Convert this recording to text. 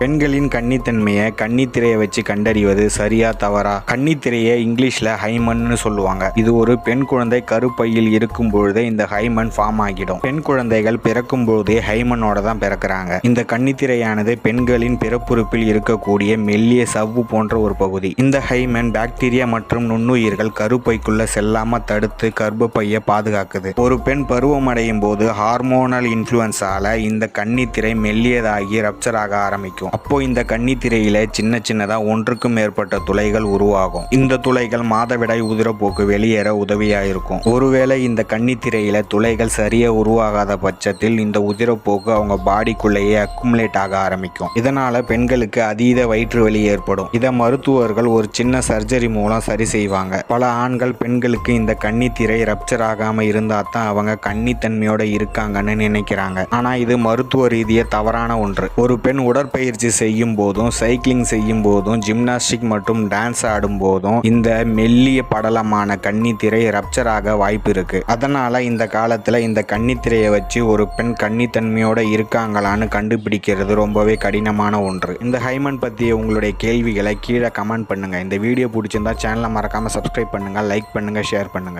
பெண்களின் கன்னித்தன்மையை கன்னித்திரையை வச்சு கண்டறிவது சரியா தவறா? கன்னித்திரையை இங்கிலீஷ்ல ஹைமன்னு சொல்லுவாங்க. இது ஒரு பெண் குழந்தை கருப்பையில் இருக்கும் பொழுதே இந்த ஹைமன் ஃபார்ம் ஆகிடும். பெண் குழந்தைகள் பிறக்கும் பொழுதே ஹைமனோட தான் பிறக்கிறாங்க. இந்த கன்னித்திரையானது பெண்களின் பிறப்புறுப்பில் இருக்கக்கூடிய மெல்லிய சவ்வு போன்ற ஒரு பகுதி. இந்த ஹைமன் பாக்டீரியா மற்றும் நுண்ணுயிர்கள் கருப்பைக்குள்ள செல்லாம தடுத்து கர்ப்பப்பையை பாதுகாக்குது. ஒரு பெண் பருவமடையும் போது ஹார்மோனல் இன்ஃப்ளூயன்ஸால இந்த கன்னித்திரை மெல்லியதாகி ரப்சர் ஆக ஆரம்பிக்கும். அப்போ இந்த கன்னித்திரையில சின்ன சின்னதா ஒன்றுக்கும் மேற்பட்ட துளைகள் உருவாகும். இந்த துளைகள் மாதவிடாய் உதிரப்போக்கு வெளியேற உதவியா இருக்கும் ஒருவேளை இந்த கன்னித்திரையில துளைகள் சரியா உருவாகாத பட்சத்தில் இந்த உதிரப்போக்கு அவங்க பாடிக்குள்ளேயே அக்குமுலேட் ஆக ஆரம்பிக்கும். இதனால பெண்களுக்கு அதீத வயிற்று வலி ஏற்படும். இதை மருத்துவர்கள் ஒரு சின்ன சர்ஜரி மூலம் சரி செய்வாங்க. பல ஆண்கள் பெண்களுக்கு இந்த கன்னித்திரை ரப்சர் ஆகாம இருந்தா தான் அவங்க கன்னித்தன்மையோட இருக்காங்கன்னு நினைக்கிறாங்க. ஆனா இது மருத்துவ ரீதியை தவறான ஒன்று. ஒரு பெண் உடற்பயிற்சி செய்யும் போதும் சைக்கிளிங் செய்யும் போதும் ஜிம்னாஸ்டிக் மற்றும் டான்ஸ் ஆடும் போதும் இந்த மெல்லிய படலமான கன்னித்திரை ரப்சர் ஆக வாய்ப்பு இருக்கு. அதனால இந்த காலத்துல இந்த கன்னித்திரையை வச்சு ஒரு பெண் கன்னித்தன்மையோட இருக்காங்களான்னு கண்டுபிடிக்கிறது ரொம்பவே கடினமான ஒன்று. இந்த ஹைமன் பற்றிய உங்களுடைய கேள்விகளை கீழே கமெண்ட் பண்ணுங்க. இந்த வீடியோ பிடிச்சிருந்தா சேனலை மறக்காம சப்ஸ்கிரைப் பண்ணுங்க லைக் பண்ணுங்க ஷேர் பண்ணுங்க.